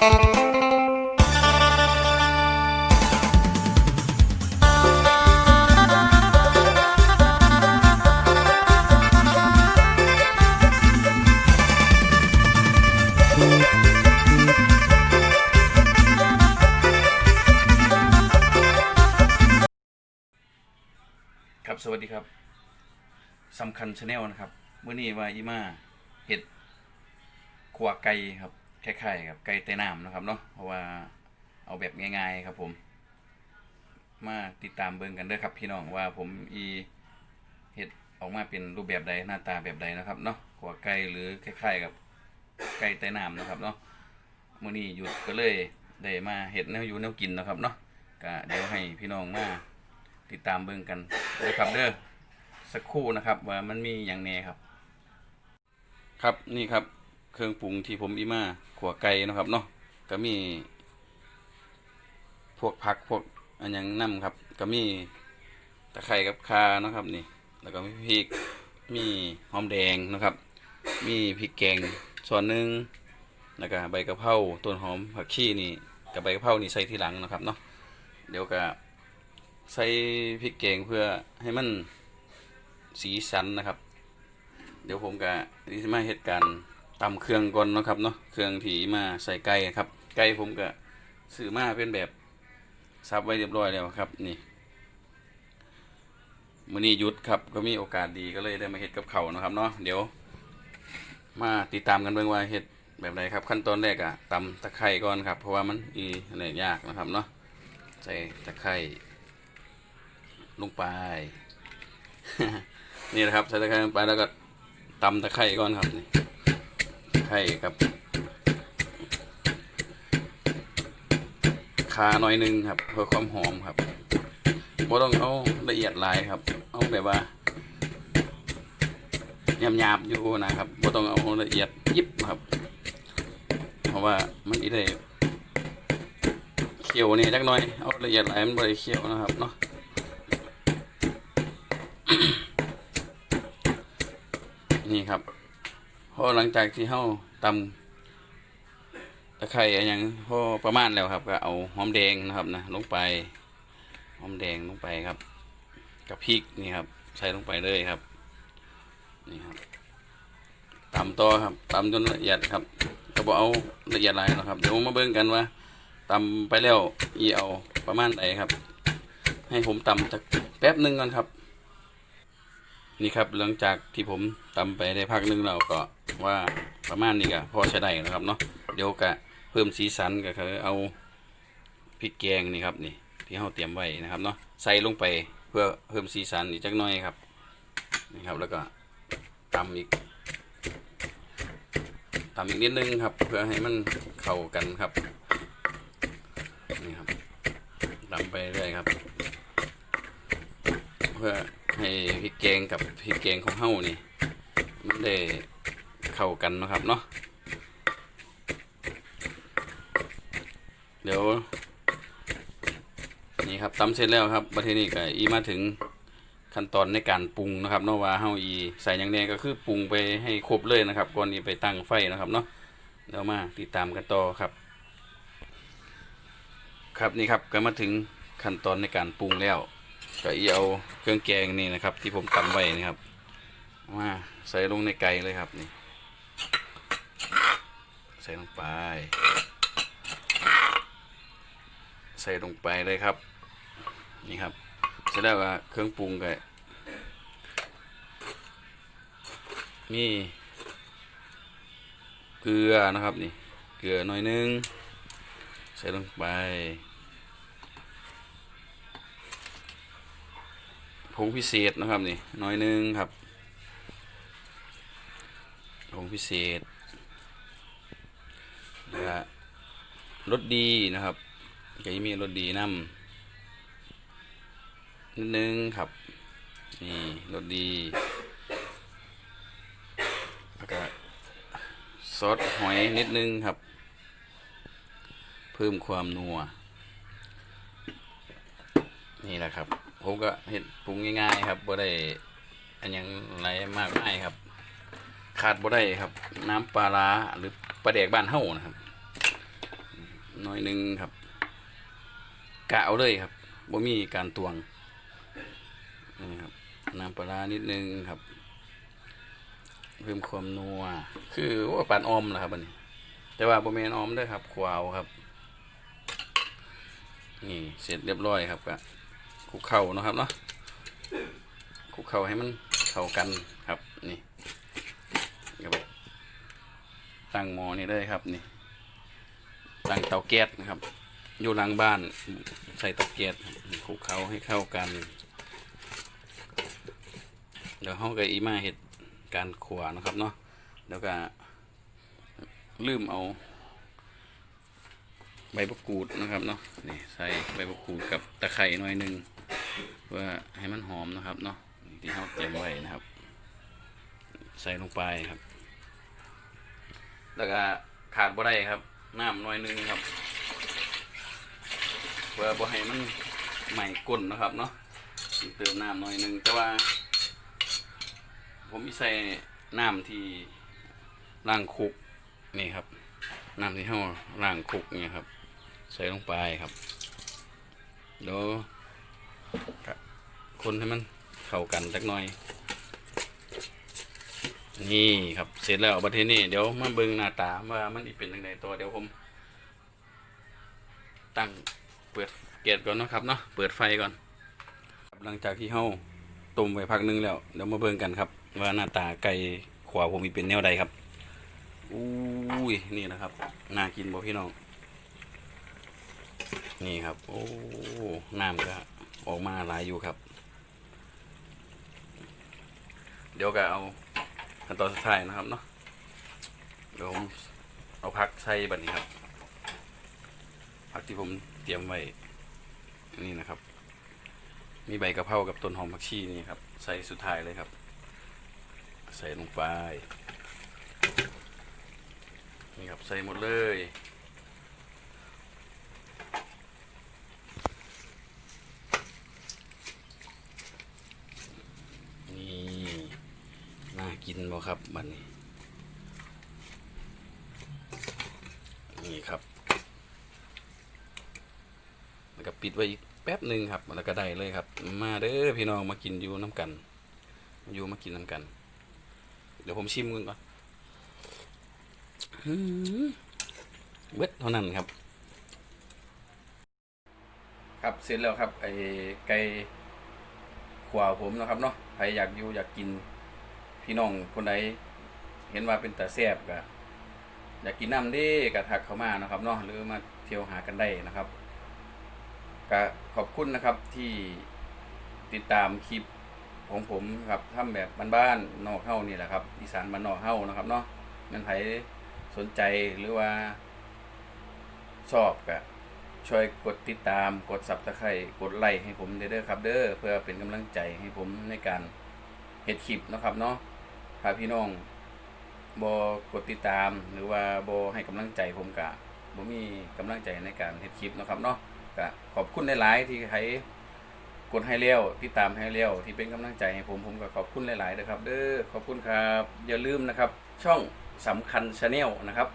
ครับสวัสดีครับสำคัญชาแนลนะครับเมื่อนี้ว่าอีมาเห็ดขัวไก่ครับ คล้ายๆกับไก่ไต้น้ำนะครับเนาะเพราะว่าเอาแบบง่ายๆครับผม มาติดตามเบิ่งกันเด้อครับพี่น้องว่าผมอีเห็ดออกมาเป็นรูปแบบใดหน้าตาแบบใดนะครับเนาะขัวไก่หรือคล้ายๆกับไก่ไต้น้ำนะครับเนาะมื่อนี้หยุดก็เลยได้มาเห็ดแนวอยู่แนวกินนะครับเนาะก็เดี๋ยวให้พี่น้องมาติดตามเบิ่งกันเลยครับเด้อสักครู่นะครับว่ามันมีอย่างแน่ครับ ครับนี่ครับ เครื่องปรุงที่ผมอีมาขัวไก่นะครับเนาะก็มี พวกผักพวกอันยังน้ำครับ ก็มีตะไคร้กับคาเนาะครับนี่ แล้วก็มีพริกมีหอมแดงนะครับ มีพริกแกงส่วนหนึ่งแล้วก็ใบกะเพราต้นหอมผักชีนี่กับใบกะเพรานี่ใส่ทีหลังนะครับเนาะเดี๋ยวก็ใส่พริกแกงเพื่อให้มันสีสันนะครับ เดี๋ยวผมก็ที่มาเหตุการณ์ ตำเครื่องก่อนเนาะครับเนาะเครื่องที่มาใส่ไก่ครับ ไก่ผมก็ซื้อมาเป็นแบบซับไว้เรียบร้อยแล้วครับ นี่มื้อนี้หยุดครับ ก็มีโอกาสดีก็เลยได้มาเฮ็ดกับเขานะครับเนาะเดี๋ยว มาติดตามกันเบิ่งว่าเฮ็ดแบบไหนครับ ขั้นตอนแรกอะตำตะไคร้ก่อนครับ เพราะว่ามันอีอะไรยากนะครับเนาะใส่ตะไคร้ลงไป นี่นะครับใส่ตะไคร้ลงไปแล้วก็ตำตะไคร้ก่อนครับนี่ ตะไครับคาหน่อยหนึงครับ เพื่อความหอมครับบ่ต้องเอาละเอียดหลายครับ เอาแบบว่าหยาบๆอยู่นะครับบ่ต้องเอาละเอียดยิบครับ เพราะว่ามันอีได้เคี่ยวนี่จักหน่อย เอาละเอียดหลายมันบ่ได้เคี่ยวนะครับเนาะนี่ครับ พอหลังจากที่เฮาตำตะไคร้อะไรอย่างพอประมาณแล้วครับ ก็เอาหอมแดงนะครับนะลงไปหอมแดงลงไปครับ กับพริกนี่ครับ ใส่ลงไปเลยครับนี่ครับตำต่อครับตำจนละเอียดครับก็บอกเอาละเอียดหลายนะครับ เดี๋ยวมาเบิ่งกันว่าตำไปแล้วอีเอาประมาณไหนครับ ให้ผมตำสักแป๊บหนึ่งก่อนครับ นี่ครับหลังจากที่ผมตำไปได้พักหนึงแล้วก็ว่าประมาณนี้ก็พอใช้ได้นะครับเนาะเดี๋ยวก็เพิ่มสีสันก็คือเอาพริกแกงนี่ครับนี่ที่เราเตรียมไว้นะครับเนาะใส่ลงไปเพื่อเพิ่มสีสันอีกจักหน่อยครับนี่ครับแล้วก็ตำอีกตำอีกนิดนึงครับ เพื่อให้มันเข้ากันครับนี่ครับตำไปเรื่อยครับ เพื่อ ให้พริกแกงกับพริกแกงของเฮานี่ มันได้เข้ากันนะครับเนาะเดี๋ยว นี่ครับตำเสร็จแล้วครับประเทศนี้ก็อีมาถึงขั้นตอนในการปรุงนะครับเนาะว่าเฮาอีใส่อย่างแน่ก็คือปรุงไปให้ครบเลยนะครับก่อนนี้ไปตั้งไฟนะครับเนาะเดี๋ยวมาติดตามกันต่อครับ ครับนี่ครับก็มาถึงขั้นตอนในการปรุงแล้ว ก็อีเอาเครื่องแกงนี่นะครับ ที่ผมตำไว้นะครับมาใส่ลงในไก่เลยครับนี่ ใส่ลงไป ใส่ลงไปเลยครับ นี่ครับเสร็จแล้วก็เครื่องปรุงก็มีเกลือนะครับนี่ เกลือหน่อยนึง ใส่ลงไป งพิเศษนะครับนี่น้อยหนึงครับผงพิเศษแล้วก็รสดีนะครับก็จะมีรสดีน้ำนิดนึงครับนี่รสดีแล้วก็ซอสหอยนิดนึงครับ เพิ่มความนัวนี่แหละครับ ผมก็เห็ดปรุงง่ายๆครับบ่ได้อันยังไรมากมายครับ ขาดบ่ได้ครับ น้ำปลาร้าหรือปลาแดกบ้านเฮานะครับน้อยหนึงครับกะเอาเลยครับบ่มีการตวงนี่ครับน้ำปลาร้านิดนึงครับ เพิ่มความนัวคือว่าปานออมแหละครับอันนี้ แต่ว่าบ่แม่นออมด้อครับขวาวครับ นี่เสร็จเรียบร้อยครับก็ คุกเข้านะครับเนาะคุกเข้าให้มันเข้ากันครับนี่ครับตั้งหม้อนี่เลยครับนี่ ตั้งเตาแก๊สนะครับ อยู่หลังบ้านใส่เตาแก๊สคุกเข้าให้เข้ากัน เดี๋ยวเฮาก็อีมาเฮ็ดการขัวนะครับเนาะแล้วก็ลืมเอาใบมะกรูดนะครับเนาะนี่ใส่ใบมะกรูดกับตะไคร่หน่อยหนึ่ง เพื่อให้มันหอมนะครับเนาะที่เราเตรียมไว้นะครับ ใส่ลงไปครับ แล้วก็ขาดบ่ได้ครับน้ำหน่อยหนึงครับ เพื่อบ่ให้มันใหม่ก้นนะครับเนาะเติมน้ำหน่อยหนึงแต่ว่า ผมมีใส่น้ำที่ล้างคุกนี่ครับน้ำที่เฮาล้างคุกเนี่ยครับ ใส่ลงไปครับเดี๋ยว คนให้มันเข้ากันสักหน่อย นี่ครับเสร็จแล้วประเทศนี้เดี๋ยวมาเบิ่งหน้าตาว่ามันอีเป็นยังไงตัวเดี๋ยวผม ตั้งเปิดเกตก่อนนะครับเนาะเปิดไฟก่อนหลังจากที่เฮาต้มไว้พักหนึงแล้วเดี๋ยวมาเบิ่งกันครับ ว่าหน้าตาไก่ขวาผมมีเป็นแนวใดครับอุ้ยนี่นะครับน่ากินบ่พี่น้องนี่ครับ โอ้น้ำก็ ออกมาหลายอยู่ครับ เดี๋ยวก็เอาขั้นตอนสุดท้ายนะครับเนาะเดี๋ยวผมเอาพักใส่บัดนี้ครับผักที่ผมเตรียมไว้นี่นะครับ มีใบกะเพรากับต้นหอมผักชีนี่ครับ ใส่สุดท้ายเลยครับ ใส่ลงไปนี่ครับใส่หมดเลย นี่น่า กินบ่ครับบันนี้ นี่ครับแล้วก็ปิดไว้อีกแป๊บหนึ่งครับแล้วก็ได้เลยครับ มาเด้อพี่น้องมากินอยู่น้ำกัน อยู่มากินน้ำกัน เดี๋ยวผมชิมกันก่อนเบิดเท่านั้นครับ ครับเสร็จแล้วครับไอ้ไก่ขวาวผมนะครับเนาะใครอยากอยู่อยากกิน พี่น้องคนใดเห็นว่าเป็นตาแซ่บก็อยากกินน้ำเด้ก็ทักเข้ามานะครับเนาะหรือมาเที่ยวหากันได้นะครับก็ขอบคุณนะครับที่ติดตามคลิปของผมครับทำแบบบ้านๆนอกเฮ้านี่แหละครับอีสานบ้านนอกเฮ้านะครับเนาะมันไผสนใจหรือว่า ชอบก็ช่วยกดติดตามกด subscribe กดไลค์ให้ผมเด้อครับเด้อเพื่อเป็นกำลังใจให้ผมในการเฮ็ดคลิปนะครับเนาะ ถ้าพี่น้องบอกดติดตามหรือว่าบอให้กำลังใจผมกะบ่มีกำลังใจในการเฮ็ดคลิปนะครับเนาะกะขอบคุณหลายๆที่ให้กดให้เร็วติดตามให้เร็วที่เป็นกำลังใจให้ผมผมก็ขอบคุณหลายๆนะครับเด้อขอบคุณครับอย่าลืมนะครับ ช่องสำคัญชาแนลนะครับ